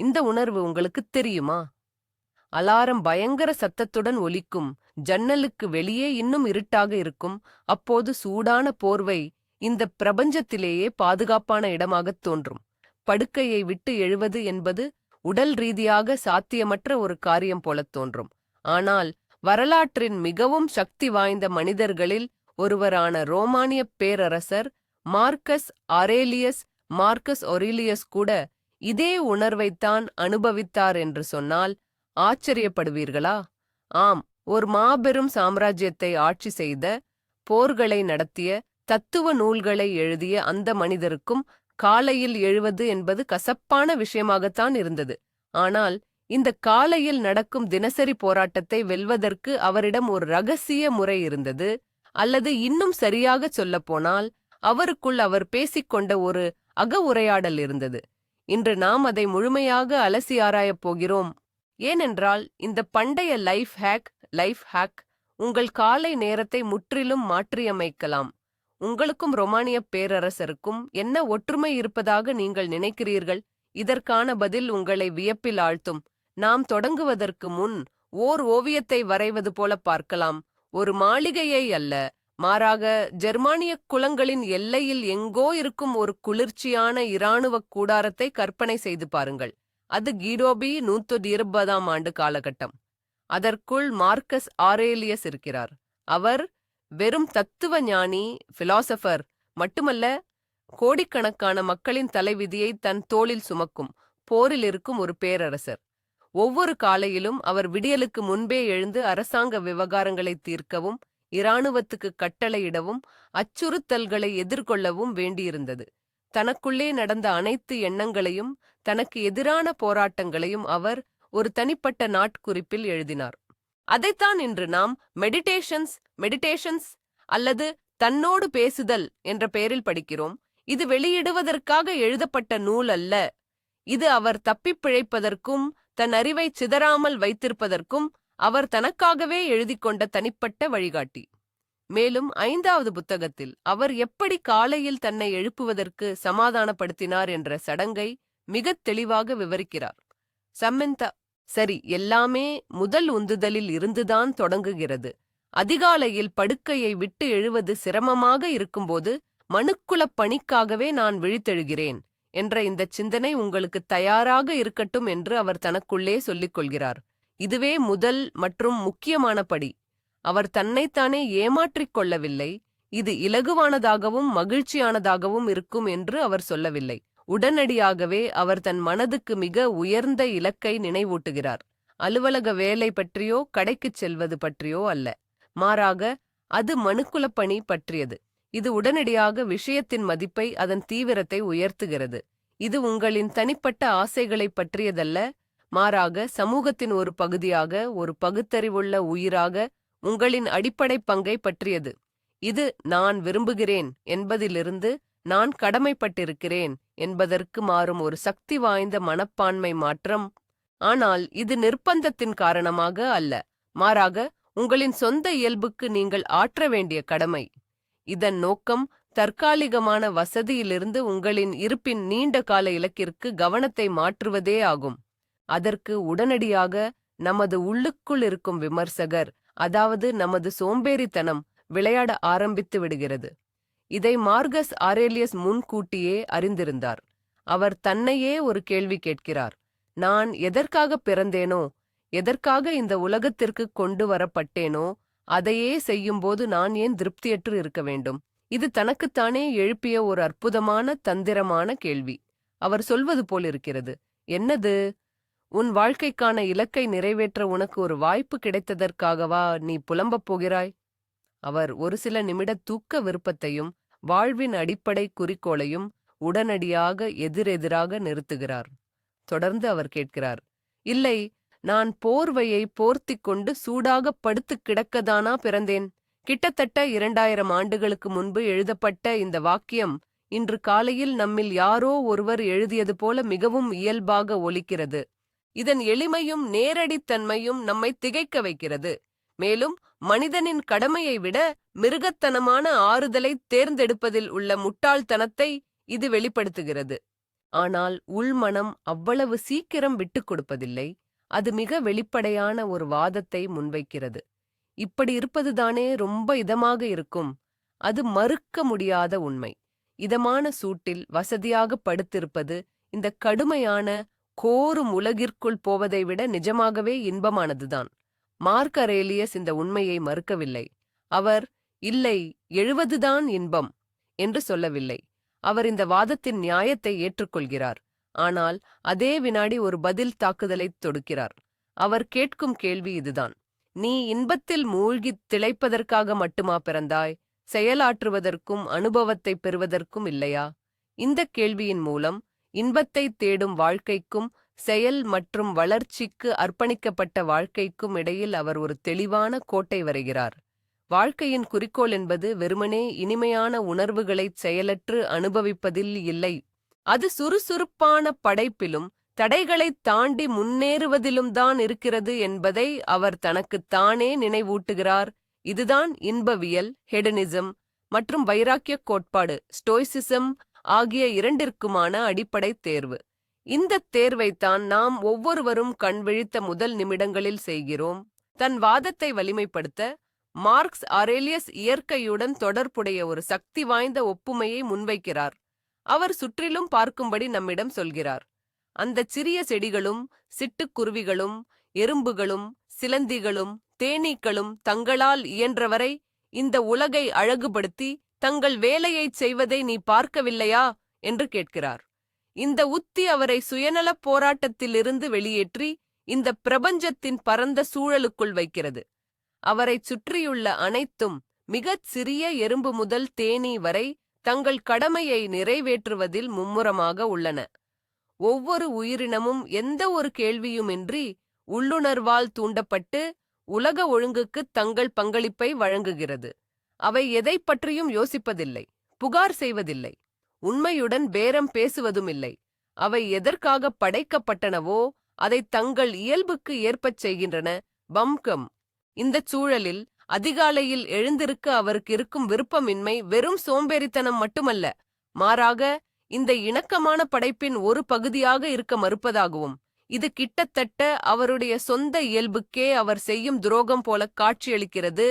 இந்த உணர்வு உங்களுக்கு தெரியுமா? அலாரம் பயங்கர சத்தத்துடன் ஒலிக்கும் ஜன்னலுக்கு வெளியே இன்னும் இருட்டாக இருக்கும் அப்போது சூடான போர்வை இந்த பிரபஞ்சத்திலேயே பாதுகாப்பான இடமாகத் தோன்றும். படுக்கையை விட்டு எழுவது என்பது உடல் ரீதியாக சாத்தியமற்ற ஒரு காரியம் போலத் தோன்றும். ஆனால் வரலாற்றின் மிகவும் சக்தி வாய்ந்த மனிதர்களில் ஒருவரான ரோமானிய பேரரசர் மார்க்கஸ் அரேலியஸ் மார்க்கஸ் ஒரிலியஸ் கூட இதே உணர்வைத்தான் அனுபவித்தார் என்று சொன்னால் ஆச்சரியப்படுவீர்களா? ஆம் ஒரு மாபெரும் சாம்ராஜ்யத்தை ஆட்சி செய்த போர்களை நடத்திய தத்துவ நூல்களை எழுதிய அந்த மனிதருக்கும் காலையில் எழுவது என்பது கசப்பான விஷயமாகத்தான் இருந்தது. ஆனால் இந்த காலையில் நடக்கும் தினசரி போராட்டத்தை வெல்வதற்கு அவரிடம் ஒரு ரகசிய முறை இருந்தது. அல்லது இன்னும் சரியாகச் சொல்லப்போனால் அவருக்குள் அவர் பேசிக்கொண்ட ஒரு அக உரையாடல் இருந்தது. இன்று நாம் அதை முழுமையாக அலசி ஆராயப் போகிறோம். ஏனென்றால் இந்த பண்டைய லைஃப் ஹேக் லைஃப் ஹேக் உங்கள் காலை நேரத்தை முற்றிலும் மாற்றியமைக்கலாம். உங்களுக்கும் ரொமானிய பேரரசருக்கும் என்ன ஒற்றுமை இருப்பதாக நீங்கள் நினைக்கிறீர்கள்? இதற்கான பதில் உங்களை வியப்பில் ஆழ்த்தும். நாம் தொடங்குவதற்கு முன் ஓர் ஓவியத்தை வரைவது போல பார்க்கலாம். ஒரு மாளிகையை அல்ல மாறாக ஜெர்மானிய குலங்களின் எல்லையில் எங்கோ இருக்கும் ஒரு குளிர்ச்சியான இராணுவ கூடாரத்தை கற்பனை செய்து பாருங்கள். அது கீடோபி நூத்தி இருபதாம் ஆண்டு காலகட்டம். அதற்குள் மார்க்கஸ் ஆரேலியஸ் இருக்கிறார். அவர் வெறும் தத்துவ ஞானி பிலாசபர் மட்டுமல்ல கோடிக்கணக்கான மக்களின் தலைவிதியை தன் தோளில் சுமக்கும் போரில் இருக்கும் ஒரு பேரரசர். ஒவ்வொரு காலையிலும் அவர் விடியலுக்கு முன்பே எழுந்து அரசாங்க விவகாரங்களை தீர்க்கவும் இராணுவத்துக்கு கட்டளையிடவும் அச்சுறுத்தல்களை எதிர்கொள்ளவும் வேண்டியிருந்தது. தனக்குள்ளே நடந்த அனைத்து எண்ணங்களையும் தனக்கு எதிரான போராட்டங்களையும் அவர் ஒரு தனிப்பட்ட நாட்குறிப்பில் எழுதினார். அதைத்தான் இன்று நாம் மெடிடேஷன்ஸ் மெடிடேஷன்ஸ் அல்லது தன்னோடு பேசுதல் என்ற பெயரில் படிக்கிறோம். இது வெளியிடுவதற்காக எழுதப்பட்ட நூல் அல்ல. இது அவர் தப்பிப் பிழைப்பதற்கும் தன் அறிவை சிதறாமல் வைத்திருப்பதற்கும் அவர் தனக்காகவே எழுதிக் கொண்ட தனிப்பட்ட வழிகாட்டி. மேலும் ஐந்தாவது புத்தகத்தில் அவர் எப்படி காலையில் தன்னை எழுப்புவதற்கு சமாதானப்படுத்தினார் என்ற சடங்கை மிகத் தெளிவாக விவரிக்கிறார். சம்மெந்தா சரி எல்லாமே முதல் உந்துதலில் இருந்துதான் தொடங்குகிறது. அதிகாலையில் படுக்கையை விட்டு எழுவது சிரமமாக இருக்கும்போது மனுக்குலப் பணிக்காகவே நான் விழித்தெழுகிறேன் என்ற இந்த சிந்தனை உங்களுக்கு தயாராக இருக்கட்டும் என்று அவர் தனக்குள்ளே சொல்லிக் கொள்கிறார். இதுவே முதல் மற்றும் முக்கியமான படி. அவர் தன்னைத்தானே ஏமாற்றிக் கொள்ளவில்லை. இது இலகுவானதாகவும் மகிழ்ச்சியானதாகவும் இருக்கும் என்று அவர் சொல்லவில்லை. உடனடியாகவே அவர் தன் மனதுக்கு மிக உயர்ந்த இலக்கை நினைவூட்டுகிறார். அலுவலக வேலை பற்றியோ கடைக்குச் செல்வது பற்றியோ அல்ல. மாறாக அது மனுக்குலப்பணி பற்றியது. இது உடனடியாக விஷயத்தின் மதிப்பை அதன் தீவிரத்தை உயர்த்துகிறது. இது உங்களின் தனிப்பட்ட ஆசைகளைப் பற்றியதல்ல மாறாக சமூகத்தின் ஒரு பகுதியாக ஒரு பகுத்தறிவுள்ள உயிராக உங்களின் அடிப்படை பங்கை பற்றியது. இது நான் விரும்புகிறேன் என்பதிலிருந்து நான் கடமைப்பட்டிருக்கிறேன் என்பதற்கு மாறும் ஒரு சக்தி வாய்ந்த மனப்பான்மை மாற்றம். ஆனால் இது நிர்பந்தத்தின் காரணமாக அல்ல. மாறாக உங்களின் சொந்த இயல்புக்கு நீங்கள் ஆற்ற வேண்டிய கடமை. இதன் நோக்கம் தற்காலிகமான வசதியிலிருந்து உங்களின் இருப்பின் நீண்ட கால இலக்கிற்கு கவனத்தை மாற்றுவதே ஆகும். அதற்கு உடனடியாக நமது உள்ளுக்குள் இருக்கும் விமர்சகர் அதாவது நமது சோம்பேறித்தனம் விளையாட ஆரம்பித்து விடுகிறது. இதை மார்கஸ் ஆரேலியஸ் முன்கூட்டியே அறிந்திருந்தார். அவர் தன்னையே ஒரு கேள்வி கேட்கிறார். நான் எதற்காக பிறந்தேனோ எதற்காக இந்த உலகத்திற்கு கொண்டு வரப்பட்டேனோ அதையே செய்யும்போது நான் ஏன் திருப்தியற்று இருக்க வேண்டும்? இது தனக்குத்தானே எழுப்பிய ஒரு அற்புதமான தந்திரமான கேள்வி. அவர் சொல்வது போல் இருக்கிறது. என்னது? உன் வாழ்க்கைக்கான இலக்கை நிறைவேற்ற உனக்கு ஒரு வாய்ப்பு கிடைத்ததற்காகவா நீ புலம்பப் போகிறாய்? அவர் ஒரு சில நிமிட தூக்க விருப்பத்தையும் வாழ்வின் அடிப்படை குறிக்கோளையும் உடனடியாக எதிரெதிராக நிறுத்துகிறார். தொடர்ந்து அவர் கேட்கிறார் இல்லை நான் போர்வையை போர்த்திக் கொண்டு சூடாகப் படுத்துக் கிடக்கதானா பிறந்தேன்? கிட்டத்தட்ட இரண்டாயிரம் ஆண்டுகளுக்கு முன்பு எழுதப்பட்ட இந்த வாக்கியம் இன்று காலையில் நம்மில் யாரோ ஒருவர் எழுதியது போல மிகவும் இயல்பாக ஒலிக்கிறது. இதன் எளிமையும் நேரடித்தன்மையும் நம்மை திகைக்க வைக்கிறது. மேலும் மனிதனின் கடமையை விட மிருகத்தனமான ஆறுதலை தேர்ந்தெடுப்பதில் உள்ள முட்டாள்தனத்தை இது வெளிப்படுத்துகிறது. ஆனால் உள்மனம் அவ்வளவு சீக்கிரம் விட்டுக் கொடுப்பதில்லை. அது மிக வெளிப்படையான ஒரு வாதத்தை முன்வைக்கிறது. இப்படி இருப்பதுதானே ரொம்ப இதமாக இருக்கும். அது மறுக்க முடியாத உண்மை. இதமான சூட்டில் வசதியாக படுத்திருப்பது இந்த கடுமையான கோரும் உலகிற்குள் போவதை விட நிஜமாகவே இன்பமானதுதான். மார்க் அரேலியஸ் இந்த உண்மையை மறுக்கவில்லை. அவர் இல்லை எழுவதுதான் இன்பம் என்று சொல்லவில்லை. அவர் இந்த வாதத்தின் நியாயத்தை ஏற்றுக்கொள்கிறார். ஆனால் அதே வினாடி ஒரு பதில் தாக்குதலைத் தொடுக்கிறார். அவர் கேட்கும் கேள்வி இதுதான். நீ இன்பத்தில் மூழ்கித் திளைப்பதற்காக மட்டுமா பிறந்தாய்? செயலாற்றுவதற்கும் அனுபவத்தை பெறுவதற்கும் இல்லையா? இந்த கேள்வியின் மூலம் இன்பத்தை தேடும் வாழ்க்கைக்கும் செயல் மற்றும் வளர்ச்சிக்கு அர்ப்பணிக்கப்பட்ட வாழ்க்கைக்கும் இடையில் அவர் ஒரு தெளிவான கோட்டை வரைகிறார். வாழ்க்கையின் குறிக்கோள் என்பது வெறுமனே இனிமையான உணர்வுகளைச் செயலற்று அனுபவிப்பதில் இல்லை. அது சுறுசுறுப்பான படைப்பிலும் தடைகளைத் தாண்டி முன்னேறுவதிலும் தான் இருக்கிறது என்பதை அவர் தனக்குத் தானே நினைவூட்டுகிறார். இதுதான் இன்பவியல் ஹெடனிசம் மற்றும் வைராக்கியக் கோட்பாடு ஸ்டோய்சிசம் ஆகிய இரண்டிற்குமான அடிப்படை தேர்வு. இந்த தேர்வைத்தான் நாம் ஒவ்வொருவரும் கண் விழித்த முதல் நிமிடங்களில் செய்கிறோம். தன் வாதத்தை வலிமைப்படுத்த மார்க்ஸ் அரேலியஸ் இயற்கையுடன் தொடர்புடைய ஒரு சக்தி வாய்ந்த ஒப்புமையை முன்வைக்கிறார். அவர் சுற்றிலும் பார்க்கும்படி நம்மிடம் சொல்கிறார். அந்தச் சிறிய செடிகளும் சிட்டுக்குருவிகளும் எறும்புகளும் சிலந்திகளும் தேனீக்களும் தங்களால் இயன்றவரை இந்த உலகை அழகுபடுத்தி தங்கள் வேலையைச் செய்வதை நீ பார்க்கவில்லையா? என்று கேட்கிறார். இந்த உத்தி அவரை சுயநலப் போராட்டத்திலிருந்து வெளியேற்றி இந்த பிரபஞ்சத்தின் பரந்த சூழலுக்குள் வைக்கிறது. அவரைச் சுற்றியுள்ள அனைத்தும் மிகச் சிறிய எறும்பு முதல் தேனீ வரை தங்கள் கடமையை நிறைவேற்றுவதில் மும்முரமாக உள்ளன. ஒவ்வொரு உயிரினமும் எந்த ஒரு கேள்வியுமின்றி உள்ளுணர்வால் தூண்டப்பட்டு உலக ஒழுங்குக்குத் தங்கள் பங்களிப்பை வழங்குகிறது. அவை எதைப் பற்றியும் யோசிப்பதில்லை புகார் செய்வதில்லை உண்மையுடன் பேரம் பேசுவதுமில்லை. அவை எதற்காக படைக்கப்பட்டனவோ அதை தங்கள் இயல்புக்கு ஏற்பச் செய்கின்றன. பம்கம் இந்தச் சூழலில் அதிகாலையில் எழுந்திருக்க அவருக்கு இருக்கும் விருப்பமின்மை வெறும் சோம்பேறித்தனம் மட்டுமல்ல மாறாக இந்த இணக்கமான படைப்பின் ஒரு பகுதியாக இருக்க மறுப்பதாகவும் இது கிட்டத்தட்ட அவருடைய சொந்த இயல்புக்கே அவர் செய்யும் துரோகம் போல காட்சியளிக்கிறது.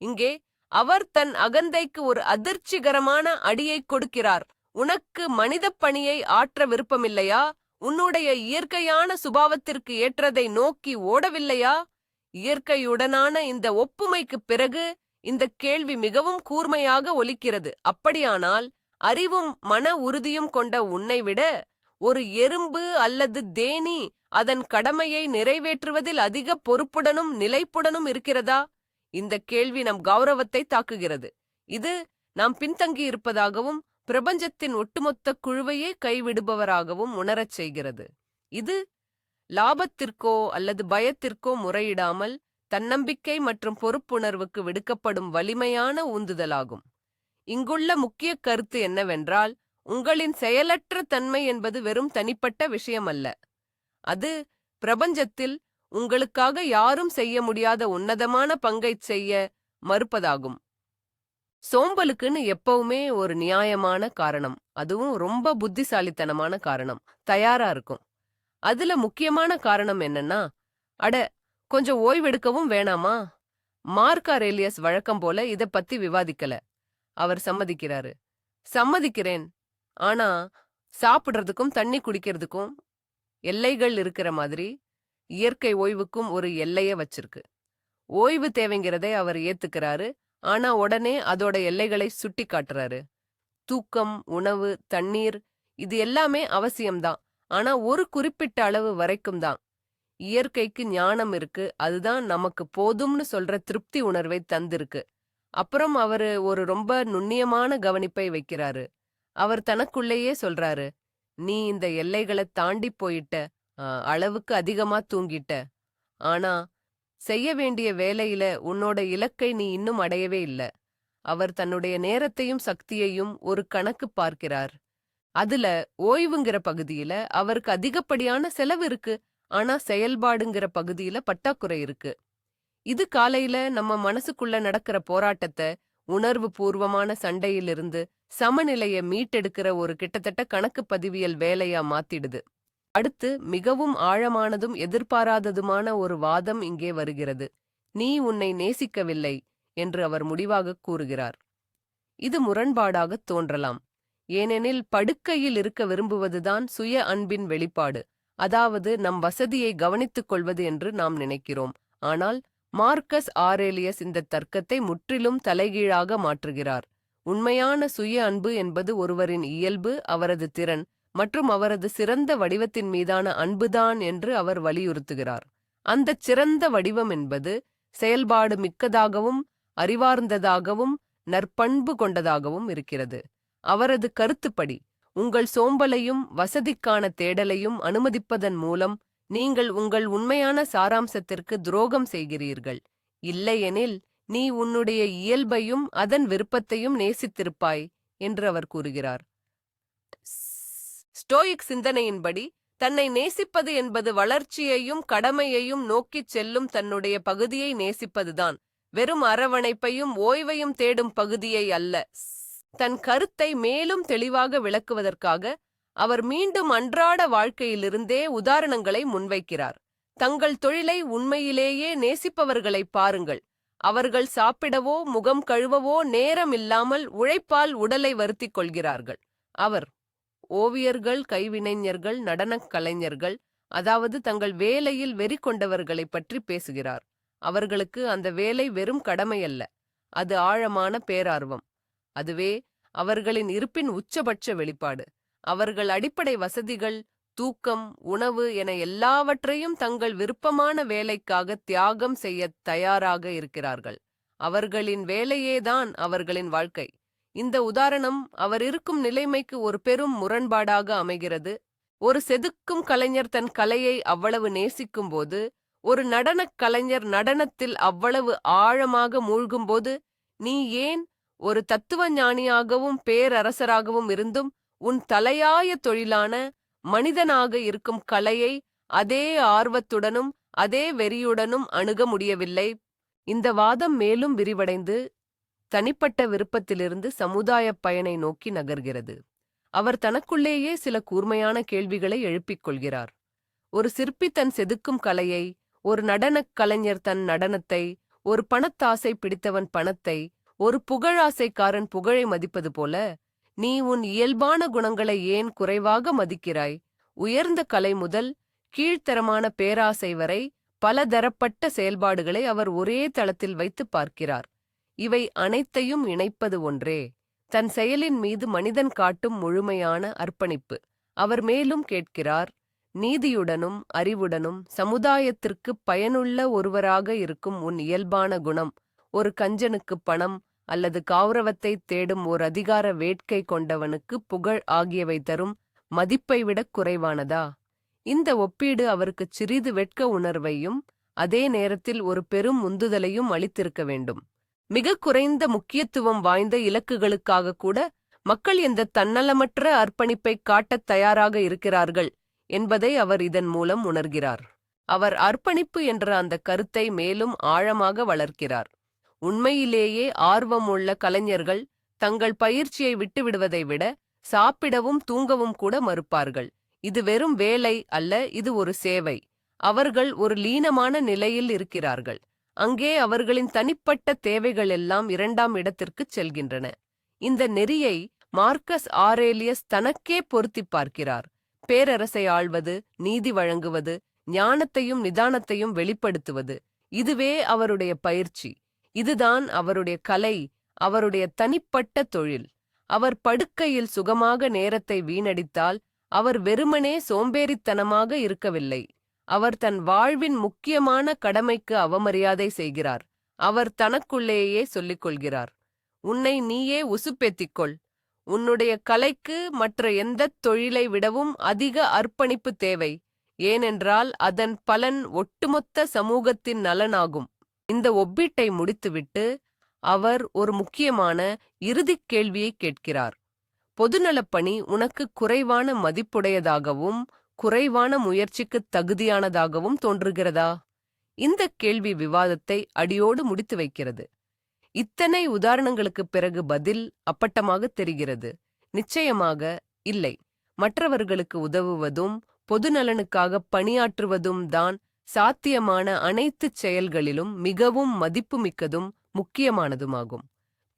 இங்கே அவர் தன் அகந்தைக்கு ஒரு அதிர்ச்சிகரமான அடியைக் கொடுக்கிறார். உனக்கு மனிதப் பணியை ஆற்ற விருப்பமில்லையா? உன்னுடைய இயற்கையான சுபாவத்திற்கு ஏற்றதை நோக்கி ஓடவில்லையா? இயற்கையுடனான இந்த ஒப்புமைக்குப் பிறகு இந்த கேள்வி மிகவும் கூர்மையாக ஒலிக்கிறது. அப்படியானால் அறிவும் மன உறுதியும் கொண்ட உன்னை விட ஒரு எறும்பு அல்லது தேனி அதன் கடமையை நிறைவேற்றுவதில் அதிக பொறுப்புடனும் நிலைப்புடனும் இருக்கிறதா? இந்த கேள்வி நம் கௌரவத்தை தாக்குகிறது. இது நாம் பின்தங்கி இருப்பதாகவும் பிரபஞ்சத்தின் ஒட்டுமொத்த குழுவையே கைவிடுபவராகவும் உணரச் செய்கிறது. இது லாபத்திற்கோ அல்லது பயத்திற்கோ முறையிடாமல் தன்னம்பிக்கை மற்றும் பொறுப்புணர்வுக்கு விடுக்கப்படும் வலிமையான ஊந்துதலாகும் இங்குள்ள முக்கிய கருத்து என்னவென்றால் உங்களின் செயலற்ற தன்மை என்பது வெறும் தனிப்பட்ட விஷயமல்ல. அது பிரபஞ்சத்தில் உங்களுக்காக யாரும் செய்ய முடியாத உன்னதமான பங்கைச் செய்ய மறுப்பதாகும். சோம்பலுக்குன்னு எப்பவுமே ஒரு நியாயமான காரணம். அதுவும் ரொம்ப புத்திசாலித்தனமான காரணம். தயாரா இருக்கும். அதுல முக்கியமான காரணம் என்னன்னா அட கொஞ்சம் ஓய்வெடுக்கவும் வேணாமா? மார்க் அரேலியஸ் வழக்கம் போல இத பத்தி விவாதிக்கல. அவர் சம்மதிக்கிறாரு. சம்மதிக்கிறேன். ஆனா சாப்பிடுறதுக்கும் தண்ணி குடிக்கிறதுக்கும் எல்லைகள் இருக்கிற மாதிரி இயற்கை ஓய்வுக்கும் ஒரு எல்லைய வச்சிருக்கு. ஓய்வு தேவைங்கிறதை அவர் ஏத்துக்கிறாரு. ஆனா உடனே அதோட எல்லைகளை சுட்டி காட்டுறாரு. தூக்கம் உணவு தண்ணீர் இது எல்லாமே அவசியம்தான் ஆனா ஒரு குறிப்பிட்ட அளவு வரைக்கும் தான். இயற்கைக்கு ஞானம் இருக்கு. அதுதான் நமக்கு போதும்னு சொல்ற திருப்தி உணர்வை தந்திருக்கு. அப்புறம் அவரு ஒரு ரொம்ப நுண்ணியமான கவனிப்பை வைக்கிறாரு. அவர் தனக்குள்ளேயே சொல்றாரு நீ இந்த எல்லைகளை தாண்டி போயிட்ட அளவுக்கு அதிகமா தூங்கிட்ட. ஆனா செய்ய வேண்டிய வேலையில உன்னோட இலக்கை நீ இன்னும் அடையவே இல்ல. அவர் தன்னுடைய நேரத்தையும் சக்தியையும் ஒரு கணக்கு பார்க்கிறார். அதுல ஓய்வுங்கிற பகுதியில அவருக்கு அதிகப்படியான செலவு இருக்கு ஆனா செயல்பாடுங்கிற பகுதியில பட்டாக்குறை இருக்கு. இது காலையில நம்ம மனசுக்குள்ள நடக்கிற போராட்டத்தை உணர்வு பூர்வமான சண்டையிலிருந்து சமநிலையை மீட்டெடுக்கிற ஒரு கிட்டத்தட்ட கணக்கு பதிவியல் வேலையா மாத்திடுது. அடுத்து மிகவும் ஆழமானதும் எதிர்பாராததுமான ஒரு வாதம் இங்கே வருகிறது. நீ உன்னை நேசிக்கவில்லை என்று அவர் முடிவாகக் கூறுகிறார். இது முரண்பாடாகத் தோன்றலாம். ஏனெனில் படுக்கையில் இருக்க விரும்புவதுதான் சுய அன்பின் வெளிப்பாடு. அதாவது நம் வசதியை கவனித்துக் கொள்வது என்று நாம் நினைக்கிறோம். ஆனால் மார்க்கஸ் ஆரேலியஸ் இந்த தர்க்கத்தை முற்றிலும் தலைகீழாக மாற்றுகிறார். உண்மையான சுய அன்பு என்பது ஒருவரின் இயல்பு அவரது திறன் மற்றும் அவரது சிறந்த வடிவத்தின் மீதான அன்புதான் என்று அவர் வலியுறுத்துகிறார். அந்தச் சிறந்த வடிவம் என்பது செயல்பாடு மிக்கதாகவும் அறிவார்ந்ததாகவும் நற்பண்பு கொண்டதாகவும் இருக்கிறது. அவரது கருத்துப்படி உங்கள் சோம்பலையும் வசதிக்கான தேடலையும் அனுமதிப்பதன் மூலம் நீங்கள் உங்கள் உண்மையான சாராம்சத்திற்கு துரோகம் செய்கிறீர்கள். இல்லையெனில் நீ உன்னுடைய இயல்பையும் அதன் விருப்பத்தையும் நேசித்திருப்பாய் என்று அவர் கூறுகிறார். ஸ்டோயிக் சிந்தனையின்படி தன்னை நேசிப்பது என்பது வளர்ச்சியையும் கடமையையும் நோக்கிச் செல்லும் தன்னுடைய பகுதியை நேசிப்பதுதான். வெறும் அரவணைப்பையும் ஓய்வையும் தேடும் பகுதியை அல்ல. தன் கருத்தை மேலும் தெளிவாக விளக்குவதற்காக அவர் மீண்டும் அன்றாட வாழ்க்கையிலிருந்தே உதாரணங்களை முன்வைக்கிறார். தங்கள் தொழிலை உண்மையிலேயே நேசிப்பவர்களை பாருங்கள். அவர்கள் சாப்பிடவோ முகம் கழுவவோ நேரம் இல்லாமல் உழைப்பால் உடலை வருத்திக் கொள்கிறார்கள். அவர் ஓவியர்கள் கைவினைஞர்கள் நடனக் கலைஞர்கள் அதாவது தங்கள் வேலையில் வெறி கொண்டவர்களைப் பற்றி பேசுகிறார். அவர்களுக்கு அந்த வேலை வெறும் கடமையல்ல அது ஆழமான பேரார்வம். அதுவே அவர்களின் இருப்பின் உச்சபட்ச வெளிப்பாடு. அவர்கள் அடிப்படை வசதிகள் தூக்கம் உணவு என எல்லாவற்றையும் தங்கள் விருப்பமான வேலைக்காக தியாகம் செய்ய தயாராக இருக்கிறார்கள். அவர்களின் வேலையேதான் அவர்களின் வாழ்க்கை. இந்த உதாரணம் அவர் இருக்கும் நிலைமைக்கு ஒரு பெரும் முரண்பாடாக அமைகிறது. ஒரு செதுக்கும் கலைஞர் தன் கலையை அவ்வளவு நேசிக்கும்போது ஒரு நடனக் கலைஞர் நடனத்தில் அவ்வளவு ஆழமாக மூழ்கும்போது நீ ஏன் ஒரு தத்துவ ஞானியாகவும் பேரரசராகவும் இருந்தும் உன் தலையாய தொழிலான மனிதனாக இருக்கும் கலையை அதே ஆர்வத்துடனும் அதே வெறியுடனும் அணுக முடியவில்லை? இந்த வாதம் மேலும் விரிவடைந்து தனிப்பட்ட விருப்பத்திலிருந்து சமுதாயப் பயனை நோக்கி நகர்கிறது. அவர் தனக்குள்ளேயே சில கூர்மையான கேள்விகளை எழுப்பிக் கொள்கிறார். ஒரு சிற்பி தன் செதுக்கும் கலையை ஒரு நடனக் கலைஞர் தன் நடனத்தை ஒரு பணத்தாசை பிடித்தவன் பணத்தை ஒரு புகழாசைக்காரன் புகழை மதிப்பது போல நீ உன் இயல்பான குணங்களை ஏன் குறைவாக மதிக்கிறாய்? உயர்ந்த கலை முதல் கீழ்த்தரமான பேராசை வரை பலதரப்பட்ட செயல்பாடுகளை அவர் ஒரே தளத்தில் வைத்து பார்க்கிறார். இவை அனைத்தையும் இணைப்பது ஒன்றே. தன் செயலின் மீது மனிதன் காட்டும் முழுமையான அர்ப்பணிப்பு. அவர் மேலும் கேட்கிறார் நீதியுடனும் அறிவுடனும் சமுதாயத்திற்கு பயனுள்ள ஒருவராக இருக்கும் உன் இயல்பான குணம் ஒரு கஞ்சனுக்கு பணம் அல்லது கௌரவத்தை தேடும் ஓர் அதிகார வேட்கை கொண்டவனுக்கு புகழ் ஆகியவை தரும் மதிப்பை விடக் குறைவானதா? இந்த ஒப்பீடு அவருக்கு சிறிது வெட்க உணர்வையும் அதே நேரத்தில் ஒரு பெரும் உந்துதலையும் அளித்திருக்க வேண்டும். மிக குறைந்த முக்கியத்துவம் வாய்ந்த இலக்குகளுக்காக கூட மக்கள் எந்த தன்னலமற்ற அர்ப்பணிப்பை காட்டத் தயாராக இருக்கிறார்கள் என்பதை அவர் இதன் மூலம் உணர்கிறார். அவர் அர்ப்பணிப்பு என்ற அந்த கருத்தை மேலும் ஆழமாக வளர்க்கிறார். உண்மையிலேயே ஆர்வமுள்ள கலைஞர்கள் தங்கள் பயிற்சியை விட்டுவிடுவதை விட சாப்பிடவும் தூங்கவும் கூட மறுப்பார்கள். இது வெறும் வேலை அல்ல இது ஒரு சேவை. அவர்கள் ஒரு லீனமான நிலையில் இருக்கிறார்கள். அங்கே அவர்களின் தனிப்பட்ட தேவைகள் எல்லாம் இரண்டாம் இடத்திற்குச் செல்கின்றன. இந்த நெறியை மார்க்கஸ் ஆரேலியஸ் தனக்கே பொருத்திப் பார்க்கிறார். பேரரசை ஆள்வது நீதி வழங்குவது ஞானத்தையும் நிதானத்தையும் வெளிப்படுத்துவது இதுவே அவருடைய பயிற்சி. இதுதான் அவருடைய கலை அவருடைய தனிப்பட்ட தொழில். அவர் படுக்கையில் சுகமாக நேரத்தை வீணடித்தால் அவர் வெறுமனே சோம்பேறித்தனமாக இருக்கவில்லை. அவர் தன் வாழ்வின் முக்கியமான கடமைக்கு அவமரியாதை செய்கிறார். அவர் தனக்குள்ளேயே சொல்லிக் கொள்கிறார் உன்னை நீயே உசுப்பேத்திக்கொள். உன்னுடைய கலைக்கு மற்ற எந்தத் தொழிலை விடவும் அதிக அர்ப்பணிப்பு தேவை. ஏனென்றால் அதன் பலன் ஒட்டுமொத்த சமூகத்தின் நலனாகும். இந்த ஒப்பீட்டை முடித்துவிட்டு அவர் ஒரு முக்கியமான இறுதிக் கேள்வியை கேட்கிறார். பொதுநலப்பணி உனக்கு குறைவான மதிப்புடையதாகவும் குறைவான முயற்சிக்குத் தகுதியானதாகவும் தோன்றுகிறதா? இந்த கேள்வி விவாதத்தை அடியோடு முடித்து வைக்கிறது. இத்தனை உதாரணங்களுக்குப் பிறகு பதில் அப்பட்டமாக தெரிகிறது. நிச்சயமாக இல்லை. மற்றவர்களுக்கு உதவுவதும் பொதுநலனுக்காக பணியாற்றுவதும் தான் சாத்தியமான அனைத்துச் செயல்களிலும் மிகவும் மதிப்புமிக்கதும் முக்கியமானதுமாகும்.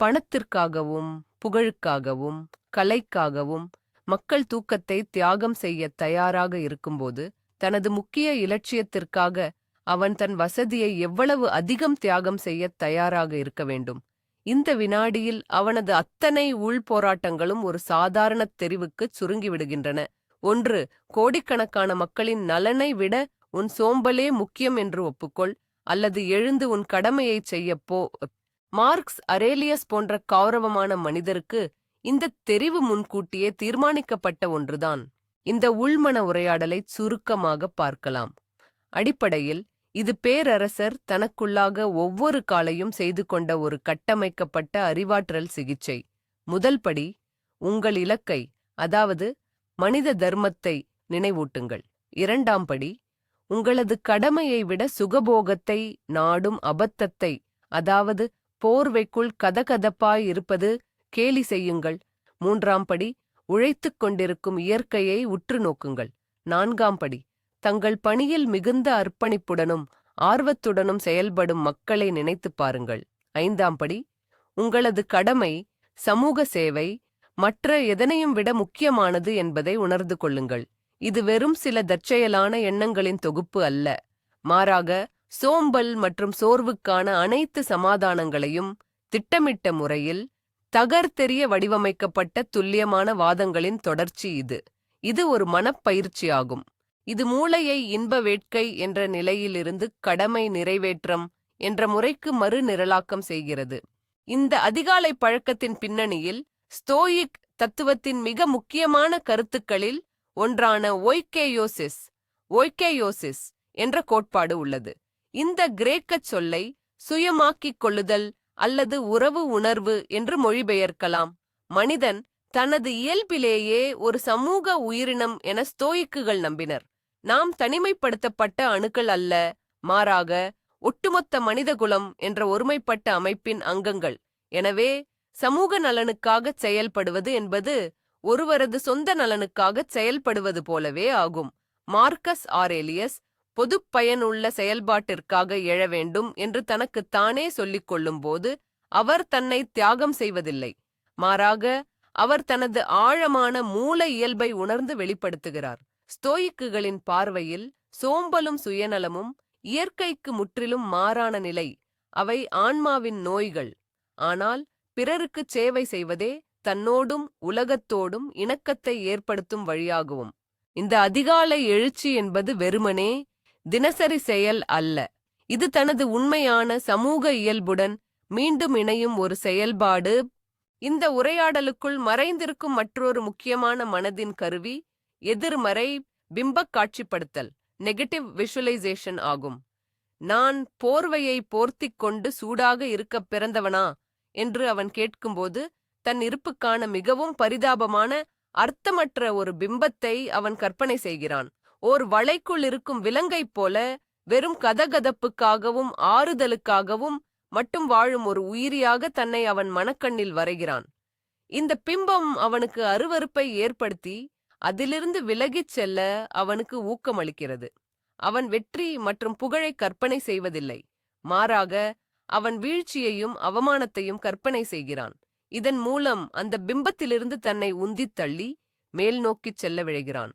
பணத்திற்காகவும் புகழுக்காகவும் கலைக்காகவும் மக்கள் தூக்கத்தை தியாகம் செய்ய தயாராக இருக்கும்போது தனது முக்கிய இலட்சியத்திற்காக அவன் தன் வசதியை எவ்வளவு அதிகம் தியாகம் செய்ய தயாராக இருக்க வேண்டும். இந்த வினாடியில் அவனது அத்தனை உள் போராட்டங்களும் ஒரு சாதாரண தெரிவுக்கு சுருங்கிவிடுகின்றன. ஒன்று கோடிக்கணக்கான மக்களின் நலனை விட உன் சோம்பலே முக்கியம் என்று ஒப்புக்கொள் அல்லது எழுந்து உன் கடமையைச் செய்யப்போ மார்க்ஸ் அரேலியஸ் போன்ற கௌரவமான மனிதருக்கு இந்த தெரிவு முன்கூட்டியே தீர்மானிக்கப்பட்ட ஒன்றுதான். இந்த உள்மன உரையாடலைச் சுருக்கமாக பார்க்கலாம். அடிப்படையில் இது பேரரசர் தனக்குள்ளாக ஒவ்வொரு காலையும் செய்து கொண்ட ஒரு கட்டமைக்கப்பட்ட அறிவாற்றல் சிகிச்சை. முதல் படி உங்கள் இலக்கை அதாவது மனித தர்மத்தை நினைவூட்டுங்கள். இரண்டாம் படி உங்களது கடமையை விட சுகபோகத்தை நாடும் அபத்தத்தை அதாவது போர்வைக்குள் கதகதப்பாய் இருப்பது கேலி செய்யுங்கள். மூன்றாம் படி உழைத்துக் கொண்டிருக்கும் இயற்கையை உற்று நோக்குங்கள். நான்காம் படி தங்கள் பணியில் மிகுந்த அர்ப்பணிப்புடனும் ஆர்வத்துடனும் செயல்படும் மக்களை நினைத்துப் பாருங்கள். ஐந்தாம் படி உங்களது கடமை சமூக சேவை மற்ற எதனையும் விட முக்கியமானது என்பதை உணர்ந்து கொள்ளுங்கள். இது வெறும் சில தற்செயலான எண்ணங்களின் தொகுப்பு அல்ல. மாறாக சோம்பல் மற்றும் சோர்வுக்கான அனைத்து சமாதானங்களையும் திட்டமிட்ட முறையில் தகர்த்தெறிய வடிவமைக்கப்பட்ட துல்லியமான வாதங்களின் தொடர்ச்சி இது. இது ஒரு மனப்பயிற்சியாகும். இது மூளையை இன்ப வேட்கை என்ற நிலையிலிருந்து கடமை நிறைவேற்றம் என்ற முறைக்கு மறுநிரலாக்கம் செய்கிறது. இந்த அதிகாலை பழக்கத்தின் பின்னணியில் ஸ்தோயிக் தத்துவத்தின் மிக முக்கியமான கருத்துக்களில் ஒன்றான ஒய்கேயோசிஸ் ஒய்கேயோசிஸ் என்ற கோட்பாடு உள்ளது. இந்த கிரேக்கச் சொல்லை சுயமாக்கிக் கொள்ளுதல் அல்லது உறவு உணர்வு என்று மொழிபெயர்க்கலாம். மனிதன் தனது இயல்பிலேயே ஒரு சமூக உயிரினம் என ஸ்தோயிக்குகள் நம்பினர். நாம் தனிமைப்படுத்தப்பட்ட அணுக்கள் அல்ல மாறாக ஒட்டுமொத்த மனிதகுலம் என்ற ஒருமைப்பட்ட அமைப்பின் அங்கங்கள். எனவே சமூக நலனுக்காகச் செயல்படுவது என்பது ஒருவரது சொந்த நலனுக்காகச் செயல்படுவது போலவே ஆகும். மார்க்கஸ் ஆரேலியஸ் பொதுப்பயனுள்ள செயல்பாட்டிற்காக எழ வேண்டும் என்று தனக்குத் தானே சொல்லிக் கொள்ளும்போது அவர் தன்னை தியாகம் செய்வதில்லை. மாறாக அவர் தனது ஆழமான மூல இயல்பை உணர்ந்து வெளிப்படுத்துகிறார். ஸ்தோயிக்குகளின் பார்வையில் சோம்பலும் சுயநலமும் இயற்கைக்கு முற்றிலும் மாறான நிலை அவை ஆன்மாவின் நோய்கள். ஆனால் பிறருக்குச் சேவை செய்வதே தன்னோடும் உலகத்தோடும் இணக்கத்தை ஏற்படுத்தும் வழியாகவும். இந்த அதிகாலை எழுச்சி என்பது வெறுமனே தினசரி செயல் அல்ல. இது தனது உண்மையான சமூக இயல்புடன் மீண்டும் இணையும் ஒரு செயல்பாடு. இந்த உரையாடலுக்குள் மறைந்திருக்கும் மற்றொரு முக்கியமான மனதின் கருவி எதிர்மறை பிம்பக் காட்சிப்படுத்தல் நெகட்டிவ் விஷுவலைசேஷன் ஆகும். நான் போர்வையை போர்த்திக் கொண்டு சூடாக இருக்கப் பிறந்தவனா என்று அவன் கேட்கும்போது தன் இருப்புக்கான மிகவும் பரிதாபமான அர்த்தமற்ற ஒரு பிம்பத்தை அவன் கற்பனை செய்கிறான். ஓர் வளைக்குள் இருக்கும் விலங்கைப் போல வெறும் கதகதப்புக்காகவும் ஆறுதலுக்காகவும் மட்டும் வாழும் ஒரு உயிரியாக தன்னை அவன் மனக்கண்ணில் வரைகிறான். இந்த பிம்பம் அவனுக்கு அருவருப்பை ஏற்படுத்தி அதிலிருந்து விலகிச் செல்ல அவனுக்கு ஊக்கமளிக்கிறது. அவன் வெற்றி மற்றும் புகழை கற்பனை செய்வதில்லை. மாறாக அவன் வீழ்ச்சியையும் அவமானத்தையும் கற்பனை செய்கிறான். இதன் மூலம் அந்த பிம்பத்திலிருந்து தன்னை உந்தித் தள்ளி மேல் நோக்கிச் செல்ல விழைகிறான்.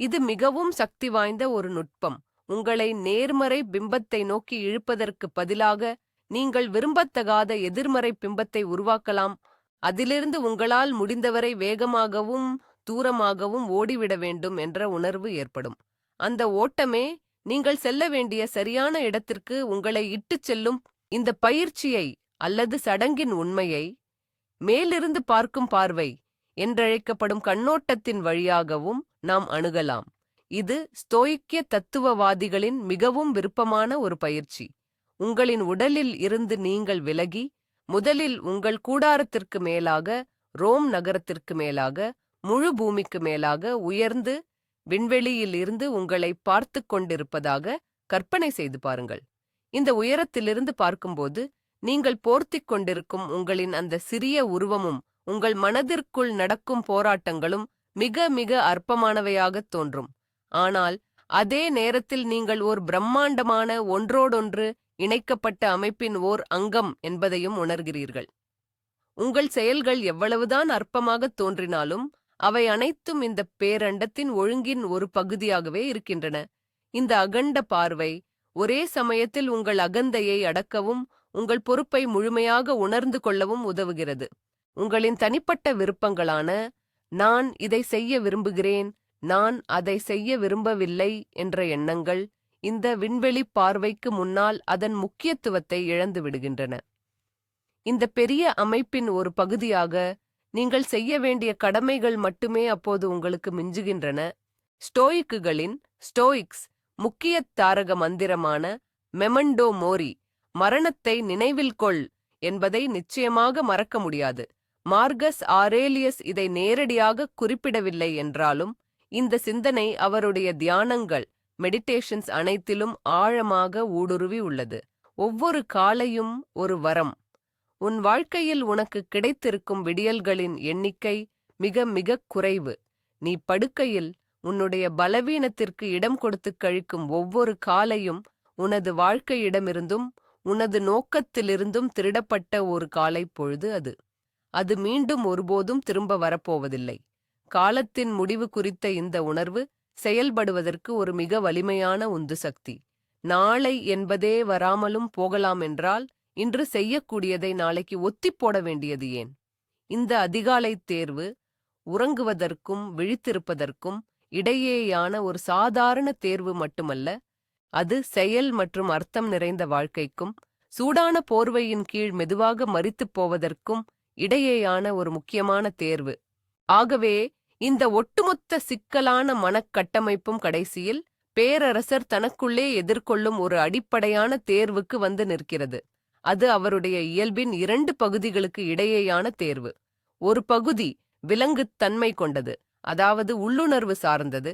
இது மிகவும் சக்தி வாய்ந்த ஒரு நுட்பம். உங்களை நேர்மறை பிம்பத்தை நோக்கி இழுப்பதற்கு பதிலாக நீங்கள் விரும்பத்தகாத எதிர்மறை பிம்பத்தை உருவாக்கலாம். அதிலிருந்து உங்களால் முடிந்தவரை வேகமாகவும் தூரமாகவும் ஓடிவிட வேண்டும் என்ற உணர்வு ஏற்படும். அந்த ஓட்டமே நீங்கள் செல்ல வேண்டிய சரியான இடத்திற்கு உங்களை இட்டுச் செல்லும் இந்த பயிற்சியை அல்லது சடங்கின் உண்மையை மேலிருந்து பார்க்கும் பார்வை என்றழைக்கப்படும் கண்ணோட்டத்தின் வழியாகவும் நாம் அணுகலாம். இது ஸ்தோயிக்கிய தத்துவவாதிகளின் மிகவும் விருப்பமான ஒரு பயிற்சி. உங்களின் உடலில் இருந்து நீங்கள் விலகி முதலில் உங்கள் கூடாரத்திற்கு மேலாக ரோம் நகரத்திற்கு மேலாக முழு பூமிக்கு மேலாக உயர்ந்து விண்வெளியில் இருந்து உங்களை பார்த்து கொண்டிருப்பதாக கற்பனை செய்து பாருங்கள். இந்த உயரத்திலிருந்து பார்க்கும்போது நீங்கள் போர்த்திக் கொண்டிருக்கும் உங்களின் அந்த சிறிய உருவமும் உங்கள் மனதிற்குள் நடக்கும் போராட்டங்களும் மிக மிக அற்பமானவையாகத் தோன்றும். ஆனால் அதே நேரத்தில் நீங்கள் ஓர் பிரம்மாண்டமான ஒன்றோடொன்று இணைக்கப்பட்ட அமைப்பின் ஓர் அங்கம் என்பதையும் உணர்கிறீர்கள். உங்கள் செயல்கள் எவ்வளவுதான் அற்பமாகத் தோன்றினாலும் அவை அனைத்தும் இந்த பேரண்டத்தின் ஒழுங்கின் ஒரு பகுதியாகவே இருக்கின்றன. இந்த அகண்ட பார்வை ஒரே சமயத்தில் உங்கள் அகந்தையை அடக்கவும் உங்கள் பொறுப்பை முழுமையாக உணர்ந்து கொள்ளவும் உதவுகிறது. உங்களின் தனிப்பட்ட விருப்பங்களான நான் இதை செய்ய விரும்புகிறேன் நான் அதை செய்ய விரும்பவில்லை என்ற எண்ணங்கள் இந்த விண்வெளி பார்வைக்கு முன்னால் அதன் முக்கியத்துவத்தை இழந்து விடுகின்றன. இந்த பெரிய அமைப்பின் ஒரு பகுதியாக நீங்கள் செய்ய வேண்டிய கடமைகள் மட்டுமே அப்போது உங்களுக்கு மிஞ்சுகின்றன. ஸ்டோயிக்குகளின் ஸ்டோயிக்ஸ் முக்கிய தாரக மந்திரமான மெமண்டோ மோரி மரணத்தை நினைவில் கொள் என்பதை நிச்சயமாக மறக்க முடியாது. மார்கஸ் ஆரேலியஸ் இதை நேரடியாக குறிப்பிடவில்லை என்றாலும் இந்த சிந்தனை அவருடைய தியானங்கள் மெடிடேஷன்ஸ் அனைத்திலும் ஆழமாக ஊடுருவி உள்ளது. ஒவ்வொரு காலையும் ஒரு வரம். உன் வாழ்க்கையில் உனக்கு கிடைத்திருக்கும் விடியல்களின் எண்ணிக்கை மிக மிக குறைவு. நீ படுக்கையில் உன்னுடைய பலவீனத்திற்கு இடம் கொடுத்து கழிக்கும் ஒவ்வொரு காலையும் உனது வாழ்க்கையிடமிருந்தும் உனது நோக்கத்திலிருந்தும் திருடப்பட்ட ஒரு காலை பொழுது அது. அது மீண்டும் ஒருபோதும் திரும்ப வரப்போவதில்லை. காலத்தின் முடிவு குறித்த இந்த உணர்வு செயல்படுவதற்கு ஒரு மிக வலிமையான உந்து சக்தி. நாளை என்பதே வராமலும் போகலாம் என்றால் இன்று செய்யக்கூடியதை நாளைக்கு ஒத்திப்போட வேண்டியது ஏன்? இந்த அதிகாலை தேர்வு உறங்குவதற்கும் விழித்திருப்பதற்கும் இடையேயான ஒரு சாதாரண தேர்வு மட்டுமல்ல அது செயல் மற்றும் அர்த்தம் நிறைந்த வாழ்க்கைக்கும் சூடான போர்வையின் கீழ் மெதுவாக மறித்துப் போவதற்கும் இடையேயான ஒரு முக்கியமான தேர்வு. ஆகவே இந்த ஒட்டுமொத்த சிக்கலான மனக்கட்டமைப்பும் கடைசியில் பேரரசர் தனக்குள்ளே எதிர்கொள்ளும் ஒரு அடிப்படையான தேர்வுக்கு வந்து நிற்கிறது. அது அவருடைய இயல்பின் இரண்டு பகுதிகளுக்கு இடையேயான தேர்வு. ஒரு பகுதி விலங்குத் தன்மை கொண்டது அதாவது உள்ளுணர்வு சார்ந்தது.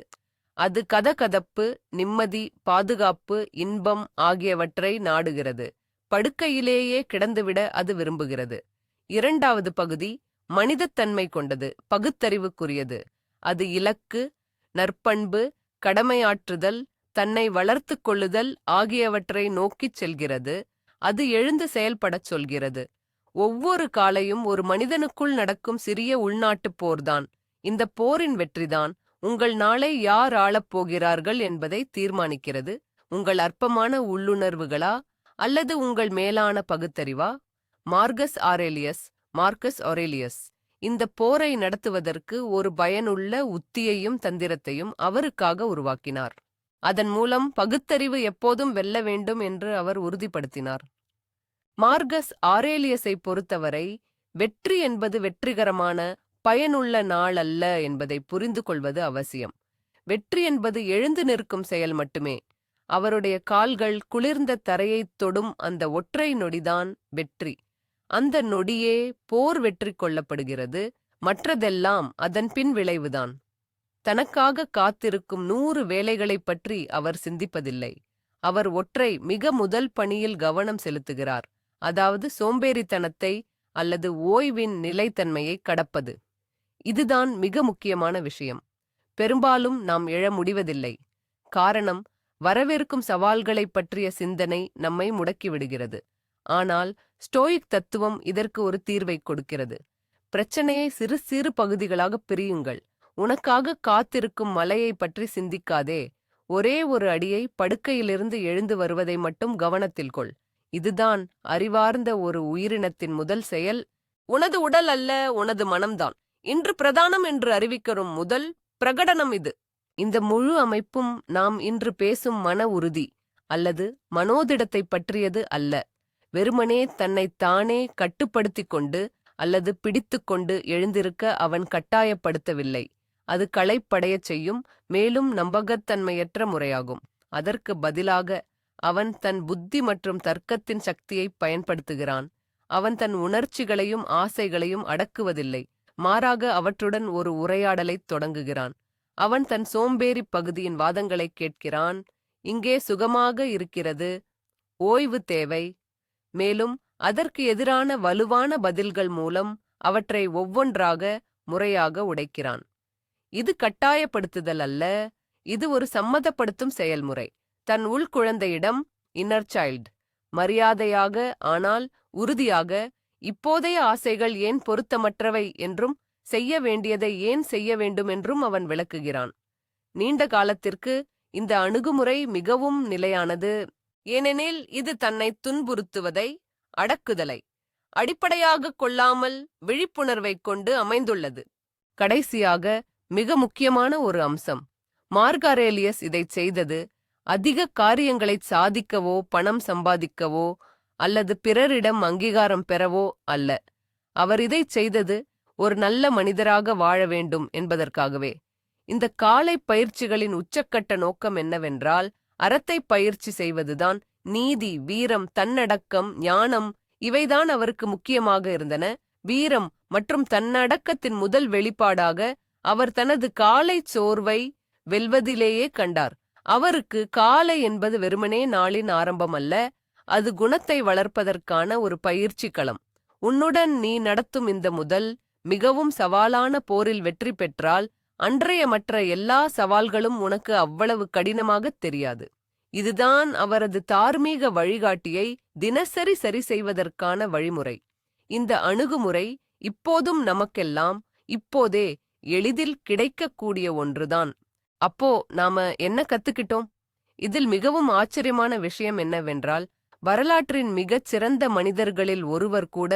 அது கதகதப்பு நிம்மதி பாதுகாப்பு இன்பம் ஆகியவற்றை நாடுகிறது. படுக்கையிலேயே கிடந்துவிட அது விரும்புகிறது. இரண்டாவது பகுதி மனிதத்தன்மை கொண்டது பகுத்தறிவுக்குரியது. அது இலக்கு நற்பண்பு கடமையாற்றுதல் தன்னை வளர்த்து கொள்ளுதல் ஆகியவற்றை நோக்கிச் செல்கிறது. அது எழுந்து செயல்படச் சொல்கிறது. ஒவ்வொரு காலையும் ஒரு மனிதனுக்குள் நடக்கும் சிறிய உள்நாட்டுப் போர்தான். இந்த போரின் வெற்றிதான் உங்கள் நாளை யார் ஆளப் போகிறார்கள் என்பதை தீர்மானிக்கிறது. உங்கள் அற்பமான உள்ளுணர்வுகளா அல்லது உங்கள் மேலான பகுத்தறிவா? மார்கஸ் ஆரேலியஸ் மார்க்கஸ் ஒரேலியஸ் இந்த போரை நடத்துவதற்கு ஒரு பயனுள்ள உத்தியையும் தந்திரத்தையும் அவருக்காக உருவாக்கினார். அதன் மூலம் பகுத்தறிவு எப்போதும் வெல்ல வேண்டும் என்று அவர் உறுதிப்படுத்தினார். மார்கஸ் ஆரேலியஸை பொறுத்தவரை வெற்றி என்பது வெற்றிகரமான பயனுள்ள நாள் அல்ல என்பதை புரிந்து கொள்வது அவசியம். வெற்றி என்பது எழுந்து நிற்கும் செயல் மட்டுமே. அவருடைய கால்கள் குளிர்ந்த தரையைத் தொடும் அந்த ஒற்றை நொடிதான் வெற்றி. அந்த நொடியே போர் வெற்றி கொள்ளப்படுகிறது மற்றதெல்லாம் அதன் பின் விளைவுதான். தனக்காக காத்திருக்கும் நூறு வேலைகளைப் பற்றி அவர் சிந்திப்பதில்லை. அவர் ஒற்றை மிக முதல் பணியில் கவனம் செலுத்துகிறார் அதாவது சோம்பேறித்தனத்தை அல்லது ஓய்வின் நிலைத்தன்மையை கடப்பது. இதுதான் மிக முக்கியமான விஷயம். பெரும்பாலும் நாம் எழ முடிவதில்லை. காரணம் வரவிருக்கும் சவால்களைப் பற்றிய சிந்தனை நம்மை முடக்கிவிடுகிறது ஆனால் ஸ்டோயிக் தத்துவம் இதற்கு ஒரு தீர்வை கொடுக்கிறது. பிரச்சனையை சிறு சிறு பகுதிகளாக பிரியுங்கள். உனக்காக காத்திருக்கும் மலையை பற்றி சிந்திக்காதே. ஒரே ஒரு அடியை படுக்கையிலிருந்து எழுந்து வருவதை மட்டும் கவனத்தில் கொள். இதுதான் அறிவார்ந்த ஒரு உயிரினத்தின் முதல் செயல். உனது உடல் அல்ல உனது மனம்தான். இன்று பிரதானம் என்று அறிவிக்கரும் முதல் பிரகடனம் இது. இந்த முழு அமைப்பும் நாம் இன்று பேசும் மன உறுதி அல்லது மனோதிடத்தை பற்றியது அல்ல. வெறுமனே தன்னை தானே கட்டுப்படுத்திக் கொண்டு அல்லது பிடித்துக்கொண்டு எழுந்திருக்க அவன் கட்டாயப்படுத்தவில்லை. அது களைப்படையச் செய்யும் மேலும் நம்பகத்தன்மையற்ற முறையாகும். அதற்கு பதிலாக அவன் தன் புத்தி மற்றும் தர்க்கத்தின் சக்தியை பயன்படுத்துகிறான். அவன் தன் உணர்ச்சிகளையும் ஆசைகளையும் அடக்குவதில்லை. மாறாக அவற்றுடன் ஒரு உரையாடலைத் தொடங்குகிறான். அவன் தன் சோம்பேறி பகுதியின் வாதங்களைக் கேட்கிறான். இங்கே சுகமாக இருக்கிறது. ஓய்வு தேவை. மேலும் அதற்கு எதிரான வலுவான பதில்கள் மூலம் அவற்றை ஒவ்வொன்றாக முறையாக உடைக்கிறான். இது கட்டாயப்படுத்துதல் அல்ல இது ஒரு சம்மதப்படுத்தும் செயல்முறை. தன் உள்குழந்தையிடம் இன்னர் சைல்டு மரியாதையாக ஆனால் உறுதியாக இப்போதைய ஆசைகள் ஏன் பொருத்தமற்றவை? என்றும் செய்ய வேண்டியதை ஏன் செய்ய வேண்டும்? என்றும் அவன் விளக்குகிறான். நீண்ட காலத்திற்கு இந்த அணுகுமுறை மிகவும் நிலையானது. ஏனெனில் இது தன்னை துன்புறுத்துவதை அடக்குதலை அடிப்படையாகக் கொள்ளாமல் விழிப்புணர்வைக் கொண்டு அமைந்துள்ளது. கடைசியாக மிக முக்கியமான ஒரு அம்சம். மார்காரேலியஸ் இதைச் செய்தது அதிக காரியங்களைச் சாதிக்கவோ பணம் சம்பாதிக்கவோ அல்லது பிறரிடம் அங்கீகாரம் பெறவோ அல்ல. அவர் இதைச் செய்தது ஒரு நல்ல மனிதராக வாழ வேண்டும் என்பதற்காகவே. இந்த காலை பயிற்சிகளின் உச்சக்கட்ட நோக்கம் என்னவென்றால் அறத்தை பயிற்சி செய்வதுதான் நீதி வீரம் தன்னடக்கம் ஞானம் இவைதான் அவருக்கு முக்கியமாக இருந்தன. வீரம் மற்றும் தன்னடக்கத்தின் முதல் வெளிப்பாடாக அவர் தனது காலை சோர்வை வெல்வதிலேயே கண்டார். அவருக்கு காலை என்பது வெறுமனே நாளின் ஆரம்பம் அல்ல அது குணத்தை வளர்ப்பதற்கான ஒரு பயிற்சி களம். உன்னுடன் நீ நடத்தும் இந்த முதல் மிகவும் சவாலான போரில் வெற்றி பெற்றால் அன்றைய மற்ற எல்லா சவால்களும் உனக்கு அவ்வளவு கடினமாகத் தெரியாது. இதுதான் அவரது தார்மீக வழிகாட்டியை தினசரி சரி செய்வதற்கான வழிமுறை. இந்த அணுகுமுறை இப்போதும் நமக்கெல்லாம் இப்போதே எளிதில் கிடைக்கக்கூடிய ஒன்றுதான். அப்போ நாம என்ன கத்துக்கிட்டோம்? இதில் மிகவும் ஆச்சரியமான விஷயம் என்னவென்றால் வரலாற்றின் மிகச் சிறந்த மனிதர்களில் ஒருவர் கூட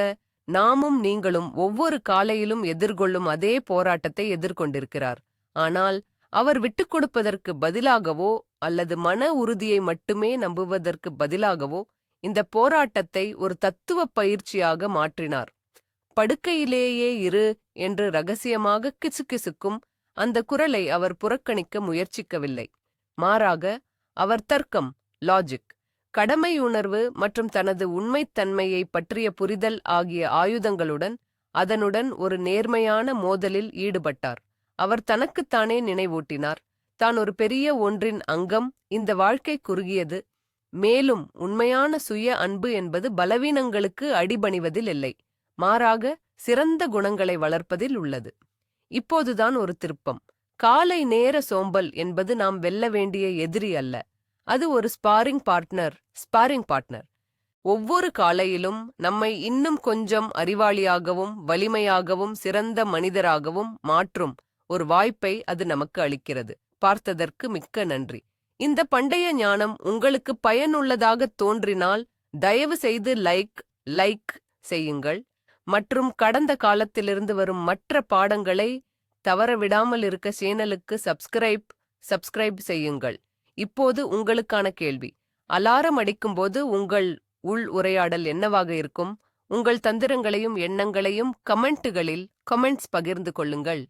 நாமும் நீங்களும் ஒவ்வொரு காலையிலும் எதிர்கொள்ளும் அதே போராட்டத்தை எதிர்கொண்டிருக்கிறார். ஆனால் அவர் விட்டுக் கொடுப்பதற்கு பதிலாகவோ அல்லது மன உறுதியை மட்டுமே நம்புவதற்கு பதிலாகவோ இந்த போராட்டத்தை ஒரு தத்துவ பயிற்சியாக மாற்றினார். படுக்கையிலேயே இரு என்று ரகசியமாக கிசுகிசுக்கும் அந்த குரலை அவர் புறக்கணிக்க முயற்சிக்கவில்லை. மாறாக அவர் தர்க்கம் லாஜிக் கடமை உணர்வு மற்றும் தனது உண்மைத்தன்மையை பற்றிய புரிதல் ஆகிய ஆயுதங்களுடன் அதனுடன் ஒரு நேர்மையான மோதலில் ஈடுபட்டார். அவர் தனக்குத்தானே நினைவூட்டினார். தான் ஒரு பெரிய ஒன்றின் அங்கம் இந்த வாழ்க்கை குறுகியது. மேலும் உண்மையான சுய அன்பு என்பது பலவீனங்களுக்கு அடிபணிவதில் இல்லை. மாறாக சிறந்த குணங்களை வளர்ப்பதில் உள்ளது. இப்போதுதான் ஒரு திருப்பம். காலை நேர சோம்பல் என்பது நாம் வெல்ல வேண்டிய எதிரி அல்ல. அது ஒரு ஸ்பாரிங் பார்ட்னர் ஸ்பாரிங் பார்ட்னர் ஒவ்வொரு காலையிலும் நம்மை இன்னும் கொஞ்சம் அறிவாளியாகவும் வலிமையாகவும் சிறந்த மனிதராகவும் மாற்றும் ஒரு வாய்ப்பை அது நமக்கு அளிக்கிறது. பார்த்ததற்கு மிக்க நன்றி. இந்த பண்டைய ஞானம் உங்களுக்கு பயனுள்ளதாக தோன்றினால் தயவு செய்து லைக் லைக் செய்யுங்கள். மற்றும் கடந்த காலத்திலிருந்து வரும் மற்ற பாடங்களை தவறவிடாமல் இருக்க சேனலுக்கு சப்ஸ்கிரைப் சப்ஸ்கிரைப் செய்யுங்கள். இப்போது உங்களுக்கான கேள்வி. அலாரம் அடிக்கும்போது உங்கள் உள் உரையாடல் என்னவாக இருக்கும்? உங்கள் தந்திரங்களையும் எண்ணங்களையும் கமெண்ட்டுகளில் கமெண்ட்ஸ் பகிர்ந்து கொள்ளுங்கள்.